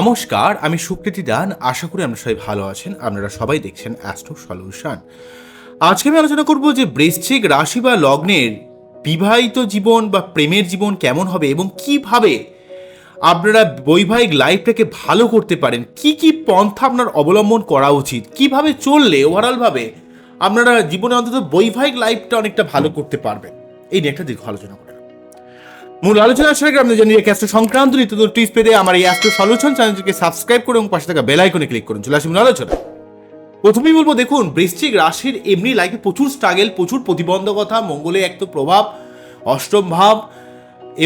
নমস্কার, আমি সুকৃতি দান। আশা করি আপনারা সবাই ভালো আছেন। আপনারা সবাই দেখছেন অ্যাস্ট্রো সলিউশন আজকে আমি আলোচনা করব যে বৃশ্চিক রাশি বা লগ্নের বিবাহিত জীবন বা প্রেমের জীবন কেমন হবে এবং কীভাবে আপনারা বৈবাহিক লাইফটাকে ভালো করতে পারেন। কি কি পন্থা আপনার অবলম্বন করা উচিত? কীভাবে চললে ওভারঅলভাবে আপনারা জীবনে অন্তত বৈবাহিক লাইফটা অনেকটা ভালো করতে পারবেন? এই নিয়ে একটা দীর্ঘ আলোচনা মূল আলোচনা আসার আগে আপনি জানিয়ে অ্যাস্ট্রো সংক্রান্ত নিত্য টিপস পেতে আমার এই অ্যাস্ট্রো সলিউশন চ্যানেলটিকে সাবস্ক্রাইব করে এবং পাশে থাকা বেল আইকনে ক্লিক করুন। চলে আসি মূল আলোচনা প্রথমেই বলব, দেখুন, বৃশ্চিক রাশির এমনি লাইফে প্রচুর স্ট্রাগেল প্রচুর প্রতিবন্ধকতা মঙ্গলে এক তো প্রভাব, অষ্টম ভাব,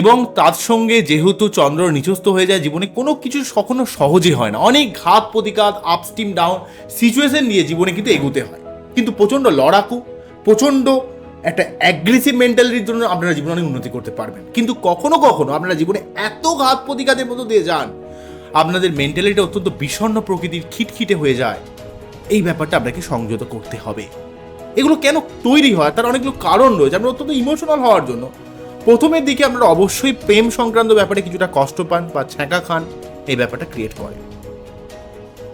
এবং তার সঙ্গে যেহেতু চন্দ্র নিচস্থ হয়ে যায়, জীবনে কোনো কিছু কখনো সহজে হয় না। অনেক ঘাত প্রতিঘাত আপস্টিম ডাউন সিচুয়েশন নিয়ে জীবনে কিন্তু এগোতে হয়। কিন্তু প্রচণ্ড লড়াকু, প্রচণ্ড একটা অ্যাগ্রেসিভ মেন্টালিটির জন্য আপনারা জীবনে অনেক উন্নতি করতে পারবেন। কিন্তু কখনো কখনো আপনারা জীবনে এত ঘাত প্রতিঘাতের মতো দিয়ে যান, আপনাদের মেন্টালিটি অত্যন্ত বিষণ্ণ প্রকৃতির খিটখিটে হয়ে যায়। এই ব্যাপারটা আপনাকে সংযত করতে হবে। এগুলো কেন তৈরি হয়? তার অনেকগুলো কারণ রয়েছে। আমরা অত্যন্ত ইমোশনাল হওয়ার জন্য। প্রথমের দিকে আপনারা অবশ্যই প্রেম সংক্রান্ত ব্যাপারে কিছুটা কষ্ট পান বা ছ্যাঁকা খান, এই ব্যাপারটা ক্রিয়েট করে।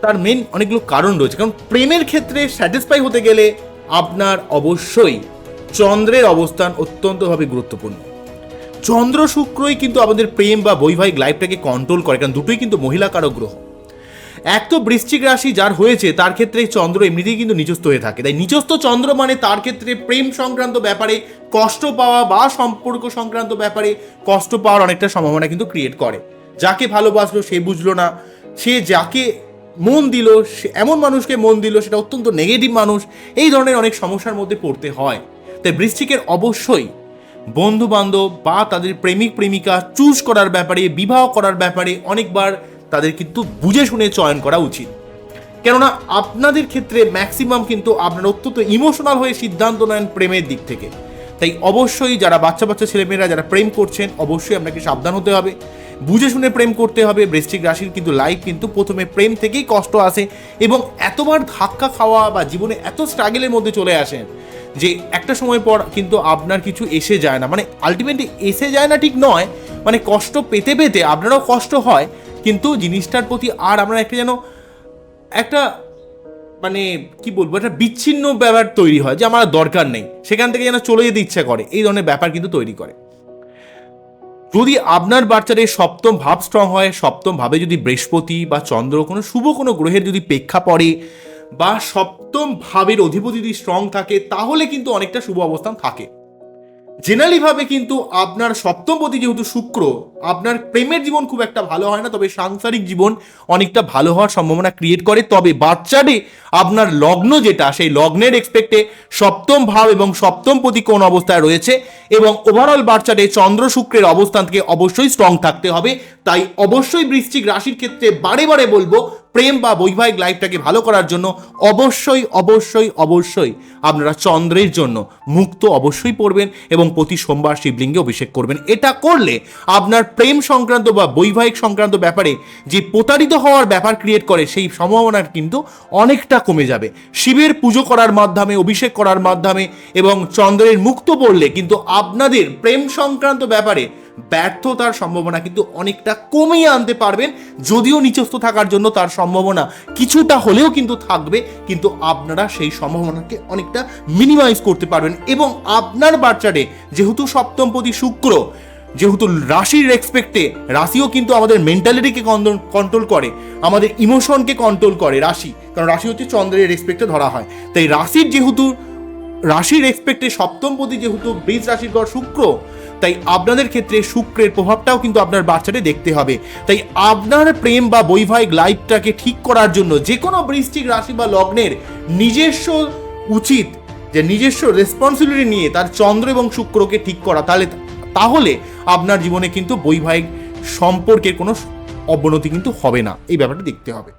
তার মেন অনেকগুলো কারণ রয়েছে। কারণ প্রেমের ক্ষেত্রে স্যাটিসফাই হতে গেলে আপনার অবশ্যই চন্দ্রের অবস্থান অত্যন্তভাবে গুরুত্বপূর্ণ। চন্দ্র শুক্রই কিন্তু আমাদের প্রেম বা বৈবাহিক লাইফটাকে কন্ট্রোল করে, কারণ দুটোই কিন্তু মহিলা কারক গ্রহ। এক তো বৃশ্চিক রাশি যার হয়েছে, তার ক্ষেত্রে চন্দ্র এমনিতেই কিন্তু নিচস্থ হয়ে থাকে। তাই নিচস্থ চন্দ্র মানে তার ক্ষেত্রে প্রেম সংক্রান্ত ব্যাপারে, কষ্ট পাওয়া বা সম্পর্ক সংক্রান্ত ব্যাপারে কষ্ট পাওয়ার অনেকটা সম্ভাবনা কিন্তু ক্রিয়েট করে। যাকে ভালোবাসলো সে বুঝলো না, সে যাকে মন দিল, সে এমন মানুষকে মন দিল, সেটা অত্যন্ত নেগেটিভ মানুষ, এই ধরনের অনেক সমস্যার মধ্যে পড়তে হয়। তাই বৃশ্চিকের অবশ্যই বন্ধু বান্ধব বা তাদের প্রেমিক প্রেমিকা চুজ করার ব্যাপারে, বিবাহ করার ব্যাপারে অনেকবার তাদের কিন্তু বুঝে শুনে চয়ন করা উচিত। কেননা আপনাদের ক্ষেত্রে ম্যাক্সিমাম কিন্তু আপনারা অত্যন্ত ইমোশনাল হয়ে সিদ্ধান্ত নেন প্রেমের দিক থেকে। তাই অবশ্যই যারা বাচ্চা বাচ্চা ছেলেমেয়েরা যারা প্রেম করছেন, অবশ্যই আপনাকে সাবধান হতে হবে। বুঝে শুনে প্রেম করতে হবে। বৃষ্টিক রাশির কিন্তু লাইফ কিন্তু প্রথমে প্রেম থেকেই কষ্ট আসে এবং এতবার ধাক্কা খাওয়া বা জীবনে এত স্ট্রাগেলের মধ্যে চলে আসেন যে একটা সময় পর কিন্তু আপনার কিছু এসে যায় না। মানে আলটিমেটলি এসে যায় না ঠিক নয় মানে কষ্ট পেতে পেতে আপনারও কষ্ট হয়, কিন্তু জিনিসটার প্রতি আর আমরা একটা যেন একটা মানে কি বলব, একটা বিচ্ছিন্ন ব্যাপার তৈরি হয় যে আমার দরকার নেই। সেখান থেকে যেন চলে যেতে ইচ্ছা করে, এই ধরনের ব্যাপার কিন্তু তৈরি করে। যদি আপনার বাচ্চাদের সপ্তম ভাব স্ট্রং হয়, সপ্তম ভাবে যদি বৃহস্পতি বা চন্দ্র কোনো শুভ কোনো গ্রহের যদি পেক্ষা পড়ে বা সপ্তম ভাবের অধিপতি যদি স্ট্রং থাকে, তাহলে কিন্তু অনেকটা শুভ অবস্থান থাকে। জেনারেলি ভাবে কিন্তু আপনার সপ্তমপতি যেহেতু শুক্র, আপনার প্রেমের জীবন খুব একটা ভালো হয় না, তবে সাংসারিক জীবন অনেকটা ভালো হওয়ার সম্ভাবনা ক্রিয়েট করে। তবে বাচ্চারে আপনার লগ্ন যেটা, সেই লগ্নের এক্সপেক্টে সপ্তম ভাব এবং সপ্তম পতি কোন অবস্থায় রয়েছে এবং ওভারঅল বাচ্চারে চন্দ্র শুক্রের অবস্থান থেকে অবশ্যই স্ট্রং থাকতে হবে। তাই অবশ্যই বৃশ্চিক রাশির ক্ষেত্রে বারে বারে বলব, প্রেম বা বৈবাহিক লাইফটাকে ভালো করার জন্য অবশ্যই অবশ্যই অবশ্যই আপনারা চন্দ্রের জন্য মুক্ত অবশ্যই পড়বেন এবং প্রতি সোমবার শিবলিঙ্গে অভিষেক করবেন। এটা করলে আপনার প্রেম সংক্রান্ত বা বৈবাহিক সংক্রান্ত ব্যাপারে যে প্রতারিত হওয়ার ব্যাপার ক্রিয়েট করে, সেই সম্ভাবনা কিন্তু অনেকটা কমে যাবে। শিবের পুজো করার মাধ্যমে, অভিষেক করার মাধ্যমে এবং চন্দ্রের মুক্ত পড়লে কিন্তু আপনাদের প্রেম সংক্রান্ত ব্যাপারে ব্যর্থতার সম্ভাবনা কিন্তু অনেকটা কমিয়ে আনতে পারবেন। যদিও নিচস্থ থাকার জন্য তার সম্ভাবনা কিছুটা হলেও কিন্তু থাকবে, কিন্তু আপনারা সেই সম্ভাবনাকে অনেকটা মিনিমাইজ করতে পারবেন। এবং আপনার বাচ্চারে যেহেতু সপ্তমপতি শুক্র, যেহেতু রাশির রেসপেক্টে রাশিও কিন্তু আমাদের মেন্টালিটিকে কন্ট্রোল করে, আমাদের ইমোশনকে কন্ট্রোল করে রাশি। কারণ রাশি হচ্ছে চন্দ্রের রেসপেক্টে ধরা হয়। তাই রাশির যেহেতু রাশির এক্সপেক্টে সপ্তমপতি যেহেতু বীজ রাশির ঘর শুক্র, তাই আপনাদের ক্ষেত্রে শুক্রের প্রভাবটাও কিন্তু আপনার বাচ্চাদের দেখতে হবে। তাই আপনার প্রেম বা বৈবাহিক লাইফটাকে ঠিক করার জন্য যে কোনো বৃষ্টিক রাশি বা লগ্নের নিজস্ব উচিত যে নিজস্ব রেসপন্সিবিলিটি নিয়ে তার চন্দ্র এবং শুক্রকে ঠিক করা। তাহলে তাহলে আপনার জীবনে কিন্তু বৈবাহিক সম্পর্কের কোনো অবনতি কিন্তু হবে না। এই ব্যাপারটা দেখতে হবে।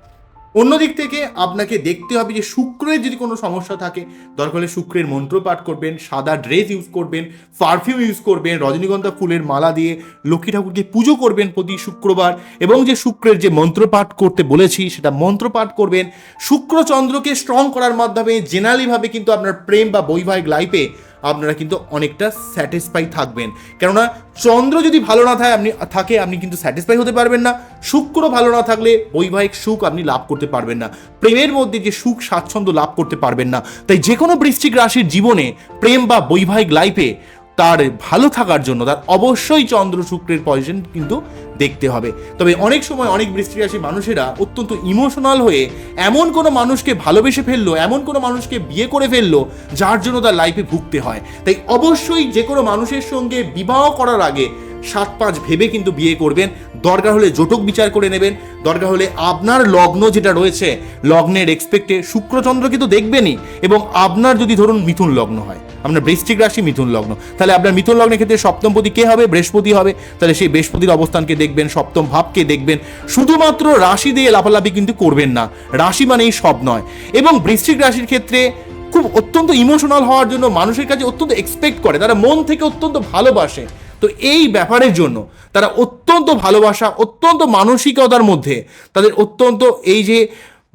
অন্যদিক থেকে আপনাকে দেখতে হবে যে শুক্রের যদি কোনো সমস্যা থাকে, দরকার হলে শুক্রের মন্ত্র পাঠ করবেন, সাদা ড্রেস ইউজ করবেন পারফিউম ইউজ করবেন, রজনীগন্ধা ফুলের মালা দিয়ে লক্ষ্মী ঠাকুরকে পুজো করবেন প্রতি শুক্রবার এবং যে শুক্রের যে মন্ত্র পাঠ করতে বলেছি সেটা মন্ত্র পাঠ করবেন। শুক্রচন্দ্রকে স্ট্রং করার মাধ্যমে জেনারেলিভাবে কিন্তু আপনার প্রেম বা বৈবাহিক লাইফে আপনারা কিন্তু অনেকটা স্যাটিসফাই থাকবেন। কেননা চন্দ্র যদি ভালো না থাকে আপনি থাকে, আপনি কিন্তু স্যাটিসফাই হতে পারবেন না। শুক্র ভালো না থাকলে বৈবাহিক সুখ আপনি লাভ করতে পারবেন না। প্রেমের মধ্যে যে সুখ, স্বাচ্ছন্দ্য লাভ করতে পারবেন না। তাই যে কোনো বৃশ্চিক রাশির জীবনে প্রেম বা বৈবাহিক লাইফে তার ভালো থাকার জন্য, তার অবশ্যই চন্দ্র শুক্রের পজিশন কিন্তু দেখতে হবে। তবে অনেক সময় অনেক বৃষ্টি রাশি মানুষেরা অত্যন্ত ইমোশনাল হয়ে এমন কোনো মানুষকে ভালোবেসে ফেলল, এমন কোনো মানুষকে বিয়ে করে ফেলল, যার জন্য তার লাইফে ভুগতে হয়। তাই অবশ্যই যে কোনো মানুষের সঙ্গে বিবাহ করার আগে সাত পাঁচ ভেবে কিন্তু বিয়ে করবেন। দরকার হলে জটক বিচার করে নেবেন। দরকার হলে আপনার লগ্ন যেটা রয়েছে, লগ্নের এক্সপেক্টে শুক্রচন্দ্র কিন্তু দেখবেনই এবং আপনার যদি ধরুন মিথুন লগ্ন হয়। আপনার বৃশ্চিক রাশি মিথুন লগ্ন। তাহলে আপনার মিথুন লগ্নের ক্ষেত্রে সপ্তমপতি কে হবে? বৃহস্পতি হবে। তাহলে সেই বৃহস্পতির অবস্থানকে দেখবেন, সপ্তম ভাবকে দেখবেন। শুধুমাত্র রাশি দিয়ে লাফালাফি কিন্তু করবেন না। রাশি মানেই সব নয়। এবং বৃশ্চিক রাশির ক্ষেত্রে খুব অত্যন্ত ইমোশনাল হওয়ার জন্য মানুষের কাছে অত্যন্ত এক্সপেক্ট করে। তারা মন থেকে অত্যন্ত ভালোবাসে। তো এই ব্যাপারের জন্য তারা অত্যন্ত ভালোবাসা, অত্যন্ত মানসিকতার মধ্যে তাদের অত্যন্ত এই যে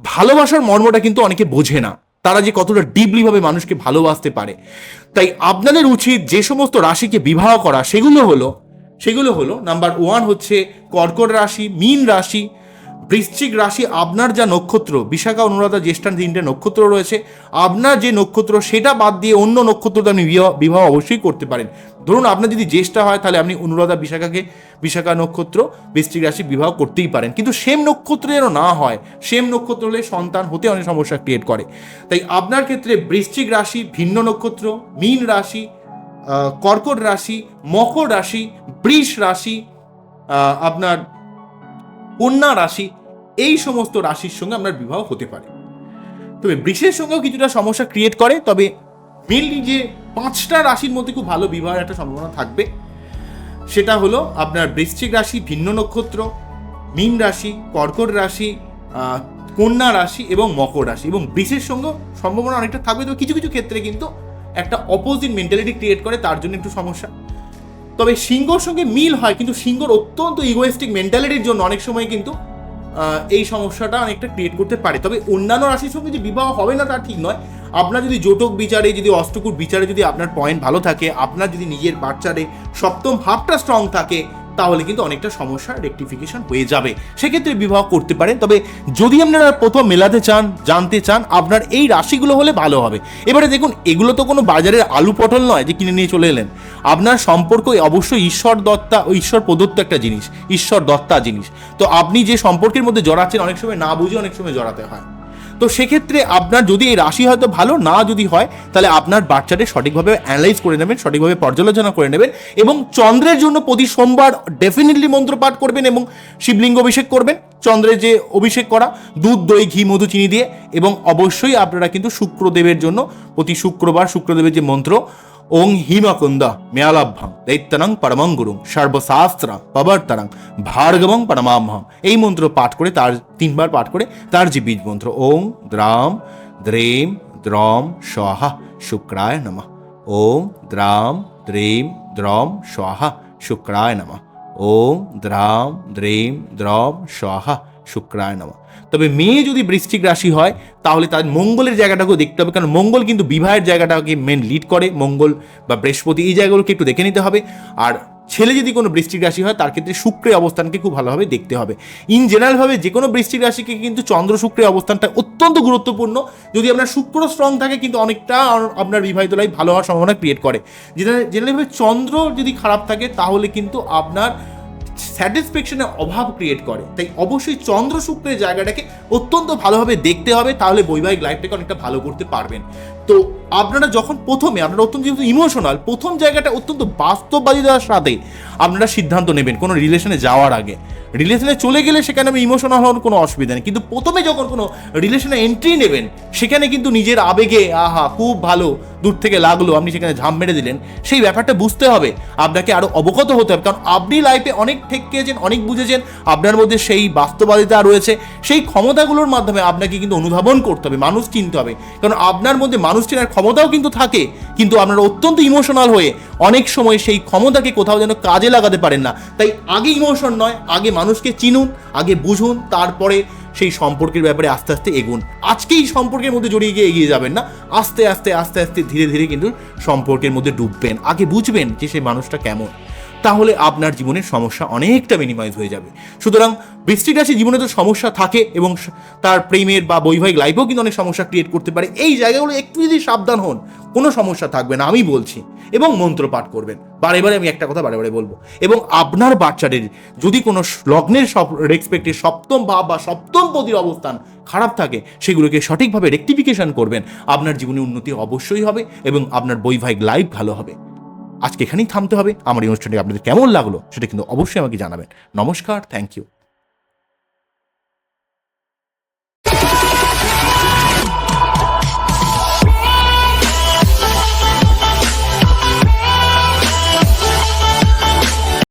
ভালোবাসার মর্মটা কিন্তু অনেকে বোঝে না। তারা যে কতটা ডিপলিভাবে মানুষকে ভালোবাসতে পারে। তাই আপনাদের উচিত যে সমস্ত রাশিকে বিবাহ করা, সেগুলো হলো সেগুলো হলো নাম্বার ওয়ান হচ্ছে কর্কট রাশি, মীন রাশি বৃশ্চিক রাশি আপনার যা নক্ষত্র, বিশাখা, অনুরাধা, জ্যেষ্ঠান তিনটে নক্ষত্র রয়েছে, আপনার যে নক্ষত্র সেটা বাদ দিয়ে অন্য নক্ষত্রতে আপনি বিবাহ অবশ্যই করতে পারেন। ধরুন আপনার যদি জ্যেষ্ঠা হয়, তাহলে আপনি অনুরাধা, বিশাখাকে, বিশাখা নক্ষত্র, বৃশ্চিক রাশি বিবাহ করতেই পারেন। কিন্তু সেম নক্ষত্র যেন না হয়, সেম নক্ষত্র হলে সন্তান হতে অনেক সমস্যা ক্রিয়েট করে। তাই আপনার ক্ষেত্রে বৃশ্চিক রাশি ভিন্ন নক্ষত্র, মীন রাশি কর্কট রাশি, মকর রাশি, বৃষ রাশি আপনার কন্যা রাশি, এই সমস্ত রাশির সঙ্গে আপনার বিবাহ হতে পারে। তবে বৃষের সঙ্গেও কিছুটা সমস্যা ক্রিয়েট করে, তবে মেনলি যে পাঁচটা রাশির মধ্যে খুব ভালো বিবাহের একটা সম্ভাবনা থাকবে, সেটা হলো আপনার বৃশ্চিক রাশি, ভিন্ন নক্ষত্র, মীন রাশি, কর্কট রাশি কন্যা রাশি এবং মকর রাশি। এবং বৃষের সঙ্গে সম্ভাবনা অনেকটা থাকবে, তবে কিছু কিছু ক্ষেত্রে কিন্তু একটা অপোজিট মেন্টালিটি ক্রিয়েট করে, তার জন্য একটু সমস্যা। তবে সিংহর সঙ্গে মিল হয়, কিন্তু সিংহর অত্যন্ত ইগোয়েস্টিক মেন্টালিটির জন্য অনেক সময় কিন্তু এই সমস্যাটা অনেকটা ক্রিয়েট করতে পারে। তবে অন্যান্য রাশির সঙ্গে যে বিবাহ হবে না তা ঠিক নয়। আপনার যদি জোটক বিচারে, যদি অষ্টকূট বিচারে, যদি আপনার পয়েন্ট ভালো থাকে, আপনার যদি নিজের বাচ্চারে সপ্তম হাফটা স্ট্রং থাকে তাহলে কিন্তু অনেকটা সমস্যা রেকটিফিকেশন হয়ে যাবে। সেক্ষেত্রে বিবাহ করতে পারেন, তবে যদি আপনারা প্রথম মেলাতে চান, জানতে চান, আপনার এই রাশিগুলো হলে ভালো হবে। এবারে দেখুন, এগুলো তো কোনো বাজারের আলু পটল নয় যে কিনে নিয়ে চলে এলেন। আপনার সম্পর্ক অবশ্যই ঈশ্বর দত্তা ও ঈশ্বর প্রদত্ত একটা জিনিস, ঈশ্বর দত্তা জিনিস। তো আপনি যে সম্পর্কের মধ্যে জড়াচ্ছেন, অনেক সময় না বুঝে অনেক সময় জড়াতে হয়। তো সেক্ষেত্রে আপনার যদি এই রাশি হয়তো ভালো, না যদি হয়, তাহলে আপনার বাচ্চাটা সঠিকভাবে অ্যানালাইজ করে নেবেন, সঠিকভাবে পর্যালোচনা করে নেবেন এবং চন্দ্রের জন্য প্রতি সোমবার ডেফিনেটলি মন্ত্র পাঠ করবেন এবং শিবলিঙ্গ অভিষেক করবেন। চন্দ্রের যে অভিষেক করা, দুধ, দই, ঘি, মধু, চিনি দিয়ে এবং অবশ্যই আপনারা কিন্তু শুক্রদেবের জন্য প্রতি শুক্রবার শুক্রদেবের যে মন্ত্র ওং হিমকুন্দ মেয়ালাভ্যাং দৈত্যনং পরমং গুরুং সর্বশাস্ত্র পবর্তনং ভার্গবং পরমামহম এই মন্ত্র পাঠ করে তার, তিনবার পাঠ করে তার যে বীজ মন্ত্র, ওং, দ্রাম, দ্রেম, দ্রম, স্বাহা, শুক্রায় নমঃ। ওং, দ্রাম, দ্রেম, দ্রম, স্বাহা, শুক্রায় নমঃ। ওং, দ্রাম, দ্রেম, দ্রম, স্বাহা, শুক্রায় নমঃ। তবে মেয়ে যদি বৃশ্চিক রাশি হয়, তাহলে তার মঙ্গলের জায়গাটাকেও দেখতে হবে। কারণ মঙ্গল কিন্তু বিবাহের জায়গাটাকে মেন লিড করে। মঙ্গল বা বৃহস্পতি এই জায়গাগুলোকে একটু দেখে নিতে হবে। আর ছেলে যদি কোনো বৃশ্চিক রাশি হয়, তার ক্ষেত্রে শুক্রের অবস্থানকে খুব ভালোভাবে দেখতে হবে। ইন জেনারেলভাবে যে কোনো বৃশ্চিক রাশিকে কিন্তু চন্দ্র শুক্রের অবস্থানটা অত্যন্ত গুরুত্বপূর্ণ। যদি আপনার শুক্র স্ট্রং থাকে, কিন্তু অনেকটা আপনার বিবাহিত লাইফ ভালো হওয়ার সম্ভাবনা ক্রিয়েট করে। জেনারেলভাবে চন্দ্র যদি খারাপ থাকে, তাহলে কিন্তু আপনার স্যাটিসফ্যাকশনের অভাব ক্রিয়েট করে। তাই অবশ্যই চন্দ্র শুক্রের জায়গাটাকে অত্যন্ত ভালোভাবে দেখতে হবে, তাহলে বৈবাহিক লাইফটাকে অনেকটা ভালো করতে পারবেন। তো আপনারা যখন প্রথমে, আপনারা অত্যন্ত যেহেতু ইমোশনাল প্রথম জায়গাটা অত্যন্ত বাস্তববাদিতার সাথে আপনারা সিদ্ধান্ত নেবেন কোনো রিলেশনে যাওয়ার আগে। রিলেশনে চলে গেলে সেখানে আমি ইমোশনাল হওয়ার কোনো অসুবিধা নেই। কিন্তু প্রথমে যখন কোনো রিলেশনে এন্ট্রি নেবেন, সেখানে কিন্তু নিজের আবেগে, আহা, খুব ভালো, দূর থেকে লাগল, আপনি সেখানে ঝাম মেরে দিলেন। সেই ব্যাপারটা বুঝতে হবে। আপনাকে আরও অবগত হতে হবে। কারণ আপনি লাইফে অনেক ঠেকিয়েছেন অনেক বুঝেছেন। আপনার মধ্যে সেই বাস্তববাদিতা রয়েছে। সেই ক্ষমতাগুলোর মাধ্যমে আপনাকে কিন্তু অনুধাবন করতে হবে, মানুষ চিনতে হবে। কারণ আপনার মধ্যে মানুষ চেনার ক্ষমতাও কিন্তু থাকে, কিন্তু আপনারা অত্যন্ত ইমোশনাল হয়ে অনেক সময় সেই ক্ষমতাকে কোথাও যেন কাজে লাগাতে পারেন না। তাই আগে ইমোশন নয়, আগে মানুষকে চিনুন, আগে বুঝুন, তারপরে সেই সম্পর্কের ব্যাপারে আস্তে আস্তে এগুন। আজকেই সম্পর্কের মধ্যে জড়িয়ে গিয়ে এগিয়ে যাবেন না, আস্তে আস্তে আস্তে আস্তে, ধীরে ধীরে কিন্তু সম্পর্কের মধ্যে ডুববেন। আগে বুঝবেন যে সেই মানুষটা কেমন। তাহলে আপনার জীবনের সমস্যা অনেকটা মিনিমাইজ হয়ে যাবে। সুতরাং বৃষ্টিক রাশি জীবনে তো সমস্যা থাকে এবং তার প্রেমের বা বৈবাহিক লাইফেও কিন্তু অনেক সমস্যা ক্রিয়েট করতে পারে। এই জায়গাগুলো একটু যদি সাবধান হন, কোনো সমস্যা থাকবে না, আমি বলছি। এবং মন্ত্র পাঠ করবেন। বারে বারে আমি একটা কথা বারে বারে বলব। এবং আপনার বাচ্চাদের যদি কোনো লগ্নের সব রেসপেক্টে সপ্তম ভাব বা সপ্তম পতির অবস্থান খারাপ থাকে, সেগুলোকে সঠিকভাবে রেকটিফিকেশন করবেন। আপনার জীবনে উন্নতি অবশ্যই হবে এবং আপনার বৈবাহিক লাইফ ভালো হবে। আজকে এখানেই থামতে হবে। আমার এই অনুষ্ঠানটি আপনাদের কেমন লাগল সেটা কিন্তু অবশ্যই আমাকে জানাবেন। নমস্কার থ্যাংক ইউ